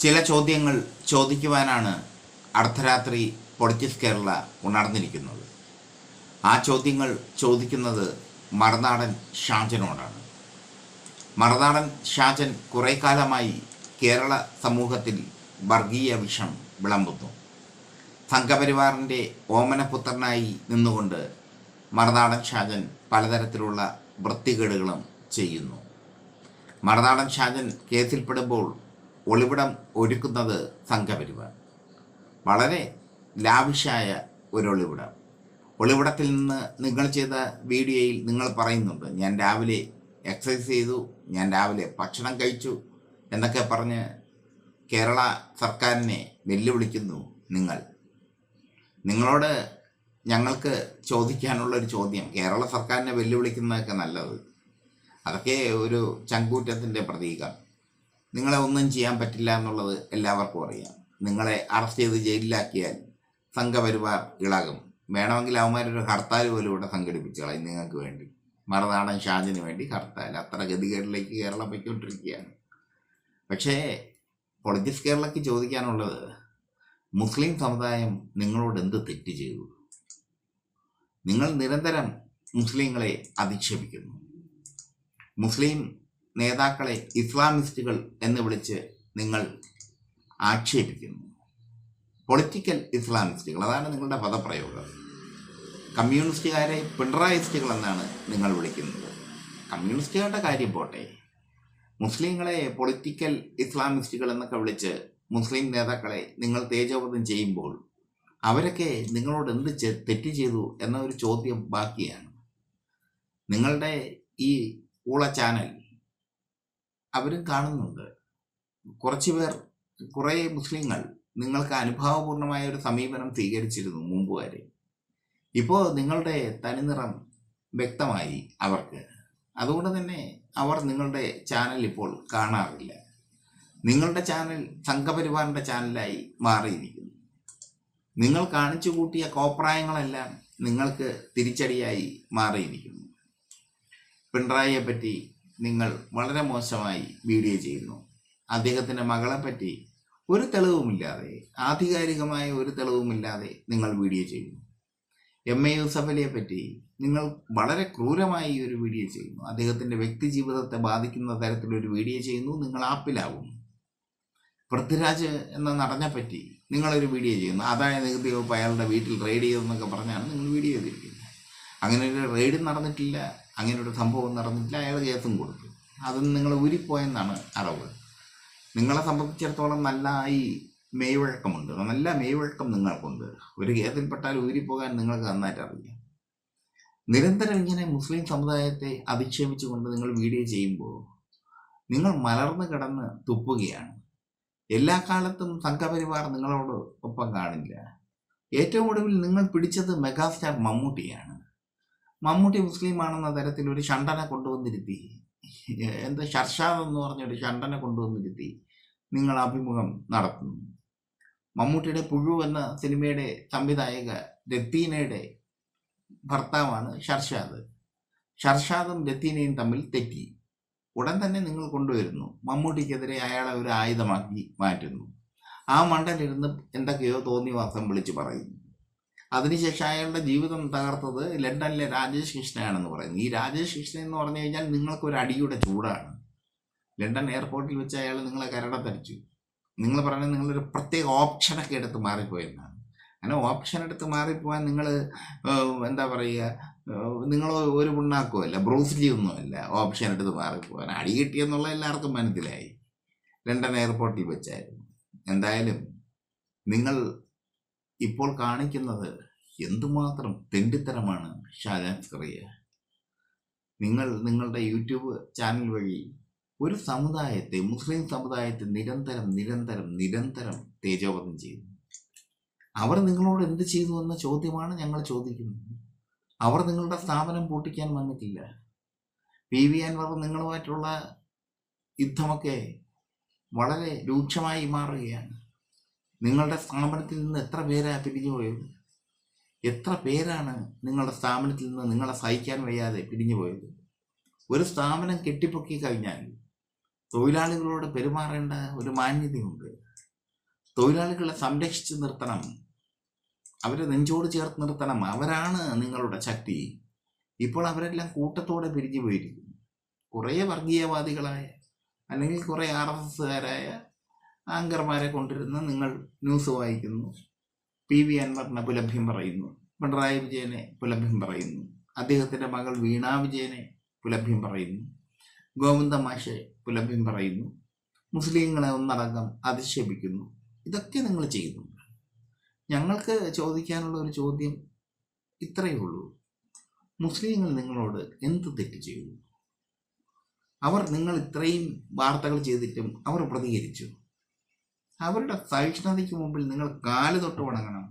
ചില ചോദ്യങ്ങൾ ചോദിക്കുവാനാണ് അർദ്ധരാത്രി പൊളിറ്റിക്സ് കേരള ഉണർന്നിരിക്കുന്നത്. ആ ചോദ്യങ്ങൾ ചോദിക്കുന്നത് മറുനാടൻ ഷാജനോടാണ്. മറുനാടൻ ഷാജൻ കുറേ കാലമായി കേരള സമൂഹത്തിൽ വർഗീയ വിഷം വിളമ്പുന്നു. സംഘപരിവാറിന്റെ ഓമനപുത്രനായി നിന്നുകൊണ്ട് മറുനാടൻ ഷാജൻ പലതരത്തിലുള്ള വൃത്തികേടുകളും ചെയ്യുന്നു. മറുനാടൻ ഷാജൻ കേസിൽപ്പെടുമ്പോൾ ഒളിവിടം ഒരുക്കുന്നത് സംഘപരിവാർ. വളരെ ലാവിഷായ ഒരു ഒളിവിടം ഒളിവിടത്തിൽ നിന്ന് നിങ്ങൾ ചെയ്ത വീഡിയോയിൽ നിങ്ങൾ പറയുന്നുണ്ട് ഞാൻ രാവിലെ എക്സസൈസ് ചെയ്തു ഞാൻ രാവിലെ ഭക്ഷണം കഴിച്ചു എന്നൊക്കെ പറഞ്ഞ് കേരള സർക്കാരിനെ വെല്ലുവിളിക്കുന്നു നിങ്ങൾ. നിങ്ങളോട് ഞങ്ങൾക്ക് ചോദിക്കാനുള്ള ഒരു ചോദ്യം കേരള സർക്കാരിനെ വെല്ലുവിളിക്കുന്നതൊക്കെ നല്ലത്. അതൊക്കെ ഒരു ചങ്കൂറ്റത്തിന്റെ പ്രതീകം. നിങ്ങളെ ഒന്നും ചെയ്യാൻ പറ്റില്ല എന്നുള്ളത് എല്ലാവർക്കും അറിയാം. നിങ്ങളെ അറസ്റ്റ് ചെയ്ത് ജയിലിലാക്കിയാൽ സംഘപരിവാർ ഇളകും. വേണമെങ്കിൽ അവന്മാരൊരു ഹർത്താൽ പോലും ഇവിടെ സംഘടിപ്പിച്ചു കളയും നിങ്ങൾക്ക് വേണ്ടി. മറുനാടൻ ഷാജിന് വേണ്ടി ഹർത്താൽ അത്ര ഗതികേടിലേക്ക് കേരളം പൊയ്ക്കൊണ്ടിരിക്കുകയാണ്. പക്ഷേ പൊളിറ്റിക്സ് കേരളയ്ക്ക് ചോദിക്കാനുള്ളത് മുസ്ലിം സമുദായം നിങ്ങളോട് എന്ത് തെറ്റ് ചെയ്തു? നിങ്ങൾ നിരന്തരം മുസ്ലിങ്ങളെ അധിക്ഷേപിക്കുന്നു. മുസ്ലിം നേതാക്കളെ ഇസ്ലാമിസ്റ്റുകൾ എന്ന് വിളിച്ച് നിങ്ങൾ ആക്ഷേപിക്കുന്നു. പൊളിറ്റിക്കൽ ഇസ്ലാമിസ്റ്റുകൾ അതാണ് നിങ്ങളുടെ പദപ്രയോഗം. കമ്മ്യൂണിസ്റ്റുകാരെ പിണറായിസ്റ്റുകൾ എന്നാണ് നിങ്ങൾ വിളിക്കുന്നത്. കമ്മ്യൂണിസ്റ്റുകാരുടെ കാര്യം പോട്ടെ. മുസ്ലിങ്ങളെ പൊളിറ്റിക്കൽ ഇസ്ലാമിസ്റ്റുകൾ എന്നൊക്കെ വിളിച്ച് മുസ്ലിം നേതാക്കളെ നിങ്ങൾ തേജോവധം ചെയ്യുമ്പോൾ അവരൊക്കെ നിങ്ങളോട് എന്ത് തെറ്റ് ചെയ്തു എന്ന ഒരു ചോദ്യം ബാക്കിയാണ്. നിങ്ങളുടെ ഈ ഊള ചാനൽ അവരും കാണുന്നുണ്ട്. കുറച്ച് പേർ കുറേ മുസ്ലിങ്ങൾ നിങ്ങൾക്ക് അനുഭാവപൂർണമായ ഒരു സമീപനം സ്വീകരിച്ചിരുന്നു മുമ്പ് വരെ. ഇപ്പോൾ നിങ്ങളുടെ തനിനിറം വ്യക്തമായി അവർക്ക്. അതുകൊണ്ട് തന്നെ അവർ നിങ്ങളുടെ ചാനൽ ഇപ്പോൾ കാണാറില്ല. നിങ്ങളുടെ ചാനൽ സംഘപരിവാറിന്റെ ചാനലായി മാറിയിരിക്കുന്നു. നിങ്ങൾ കാണിച്ചു കൂട്ടിയ കോപ്രായങ്ങളെല്ലാം നിങ്ങൾക്ക് തിരിച്ചടിയായി മാറിയിരിക്കുന്നു. പിണറായിയെ പറ്റി നിങ്ങൾ വളരെ മോശമായി വീഡിയോ ചെയ്യുന്നു. അദ്ദേഹത്തിന്റെ മകളെ പറ്റി ഒരു തെളിവുമില്ലാതെ ആധികാരികമായ ഒരു തെളിവുമില്ലാതെ നിങ്ങൾ വീഡിയോ ചെയ്യുന്നു. എം എ യൂസഫലിയെ പറ്റി നിങ്ങൾ വളരെ ക്രൂരമായി ഒരു വീഡിയോ ചെയ്യുന്നു. അദ്ദേഹത്തിന്റെ വ്യക്തി ജീവിതത്തെ ബാധിക്കുന്ന തരത്തിലൊരു വീഡിയോ ചെയ്യുന്നു. നിങ്ങൾ ആപ്പിലാവുന്നു. പൃഥ്വിരാജ് എന്ന നടനെ പറ്റി നിങ്ങളൊരു വീഡിയോ ചെയ്യുന്നു. അതായത് നികുതി വകുപ്പ് അയാളുടെ വീട്ടിൽ റെയ്ഡ് ചെയ്തെന്നൊക്കെ പറഞ്ഞാണ് നിങ്ങൾ വീഡിയോ ചെയ്തിരിക്കുന്നത്. അങ്ങനെ ഒരു റെയ്ഡ് നടന്നിട്ടില്ല. അങ്ങനെ ഒരു സംഭവം നടന്നിട്ടില്ല അയാൾ കേസും കൊടുത്തു. അതൊന്നും നിങ്ങൾ ഊരിപ്പോയെന്നാണ് അറിവ്. നിങ്ങളെ സംബന്ധിച്ചിടത്തോളം നല്ല ഈ മെയ്വഴക്കമുണ്ട് നല്ല മെയ്വഴക്കം നിങ്ങൾക്കുണ്ട്. ഒരു കേസിൽപ്പെട്ടാൽ ഊരിപ്പോകാൻ നിങ്ങൾക്ക് നന്നായിട്ട് അറിയാം. നിരന്തരം ഇങ്ങനെ മുസ്ലിം സമുദായത്തെ അധിക്ഷേപിച്ചുകൊണ്ട് നിങ്ങൾ വീഡിയോ ചെയ്യുമ്പോൾ നിങ്ങൾ മലർന്നു കിടന്ന് തുപ്പുകയാണ്. എല്ലാ കാലത്തും സംഘപരിവാർ നിങ്ങളോട് ഒപ്പം കാണില്ല. ഏറ്റവും ഒടുവിൽ നിങ്ങൾ പിടിച്ചത് മെഗാസ്റ്റാർ മമ്മൂട്ടിയാണ്. മമ്മൂട്ടി മുസ്ലിം ആണെന്ന തരത്തിൽ ഒരു ഷണ്ടനെ കൊണ്ടുവന്നിരുത്തി. എന്താ ഷർഷാദ് എന്ന് പറഞ്ഞൊരു ഷണ്ടനെ കൊണ്ടുവന്നിരുത്തി നിങ്ങൾ അഭിമുഖം നടത്തുന്നു. മമ്മൂട്ടിയുടെ പുഴു എന്ന സിനിമയുടെ സംവിധായക രത്തീനയുടെ ഭർത്താവാണ് ഷർഷാദ്. ഷർഷാദും രത്തീനയും തമ്മിൽ തെറ്റി. ഉടൻ തന്നെ നിങ്ങൾ കൊണ്ടുവരുന്നു. മമ്മൂട്ടിക്കെതിരെ അയാളെ ഒരു ആയുധമാക്കി മാറ്റുന്നു. ആ മണ്ടലിരുന്ന് എന്തൊക്കെയോ തോന്നി വാസം വിളിച്ചു പറയുന്നു അതിനുശേഷം അയാളുടെ ജീവിതം തകർത്തത് ലണ്ടനിലെ രാജേഷ് കൃഷ്ണയാണെന്ന് പറയുന്നു. ഈ രാജേഷ് കൃഷ്ണൻ എന്ന് പറഞ്ഞു കഴിഞ്ഞാൽ നിങ്ങൾക്ക് ഒരു അടിയുടെ ചൂടാണ്. ലണ്ടൻ എയർപോർട്ടിൽ വെച്ച് അയാൾ നിങ്ങളെ കരടത്തരിച്ചു നിങ്ങൾ പറഞ്ഞാൽ നിങ്ങളൊരു പ്രത്യേക ഓപ്ഷനൊക്കെ എടുത്ത് മാറിപ്പോയെന്നാണ് അങ്ങനെ ഓപ്ഷൻ എടുത്ത് മാറിപ്പോവാൻ നിങ്ങൾ എന്താ പറയുക നിങ്ങൾ ഒരു പുണ്ണാക്കുമല്ല ബ്രൂസ്ലി ഒന്നുമല്ല ഓപ്ഷൻ എടുത്ത് മാറിപ്പോവാൻ. അടി കിട്ടിയെന്നുള്ള എല്ലാവർക്കും മനസ്സിലായി. ലണ്ടൻ എയർപോർട്ടിൽ വെച്ചായിരുന്നു. എന്തായാലും നിങ്ങൾ ഇപ്പോൾ കാണിക്കുന്നത് എന്തുമാത്രം തെണ്ടിത്തരമാണ് ഷാജാൻ നിങ്ങൾ നിങ്ങളുടെ യൂട്യൂബ് ചാനൽ വഴി ഒരു സമുദായത്തെ മുസ്ലിം സമുദായത്തെ നിരന്തരം നിരന്തരം നിരന്തരം തേജോവധം ചെയ്യുന്നു. അവർ നിങ്ങളോട് എന്ത് ചെയ്തു എന്ന ചോദ്യമാണ് ഞങ്ങൾ ചോദിക്കുന്നത്. അവർ നിങ്ങളുടെ സ്ഥാപനം പൂട്ടിക്കാൻ വന്നിട്ടില്ല. പി വി അൻവർ നിങ്ങളുമായിട്ടുള്ള യുദ്ധമൊക്കെ വളരെ രൂക്ഷമായി മാറുകയാണ്. നിങ്ങളുടെ സ്ഥാപനത്തിൽ നിന്ന് എത്ര പേരാണ് പിരിഞ്ഞു പോയത് എത്ര പേരാണ് നിങ്ങളുടെ സ്ഥാപനത്തിൽ നിന്ന് നിങ്ങളെ സഹിക്കാൻ വയ്യാതെ പിരിഞ്ഞു പോയത്? ഒരു സ്ഥാപനം കെട്ടിപ്പൊക്കി കഴിഞ്ഞാൽ തൊഴിലാളികളോട് പെരുമാറേണ്ട ഒരു മാന്യതയുണ്ട്. തൊഴിലാളികളെ സംരക്ഷിച്ച് നിർത്തണം. അവരെ നെഞ്ചോട് ചേർത്ത് നിർത്തണം. അവരാണ് നിങ്ങളുടെ ശക്തി. ഇപ്പോൾ അവരെല്ലാം കൂട്ടത്തോടെ പിരിഞ്ഞു പോയിരിക്കുന്നു. കുറേ വർഗീയവാദികളായ അല്ലെങ്കിൽ കുറേ ആർ എസ് എസ്സുകാരായ ആങ്കർമാരെ കൊണ്ടിരുന്ന് നിങ്ങൾ ന്യൂസ് വായിക്കുന്നു. പി വി അൻവറിനെ പുലഭ്യം പറയുന്നു. പിണറായി വിജയനെ പുലഭ്യം പറയുന്നു. അദ്ദേഹത്തിന്റെ മകൾ വീണാ വിജയനെ പുലഭ്യം പറയുന്നു. ഗോവിന്ദ മാഷെ പുലഭ്യം പറയുന്നു. മുസ്ലിങ്ങളെ ഒന്നടങ്കം അധിക്ഷേപിക്കുന്നു. ഇതൊക്കെ നിങ്ങൾ ചെയ്യുന്നുണ്ട്. ഞങ്ങൾക്ക് ചോദിക്കാനുള്ള ഒരു ചോദ്യം ഇത്രയേ ഉള്ളൂ. മുസ്ലിങ്ങൾ നിങ്ങളോട് എന്ത് തെറ്റ് ചെയ്തു അവർ നിങ്ങൾ ഇത്രയും വാർത്തകൾ ചെയ്തിട്ടും അവർ പ്രതികരിച്ചു. അവരുടെ സഹിഷ്ണുതയ്ക്ക് മുമ്പിൽ നിങ്ങൾ കാൽ തൊട്ട് വണങ്ങണം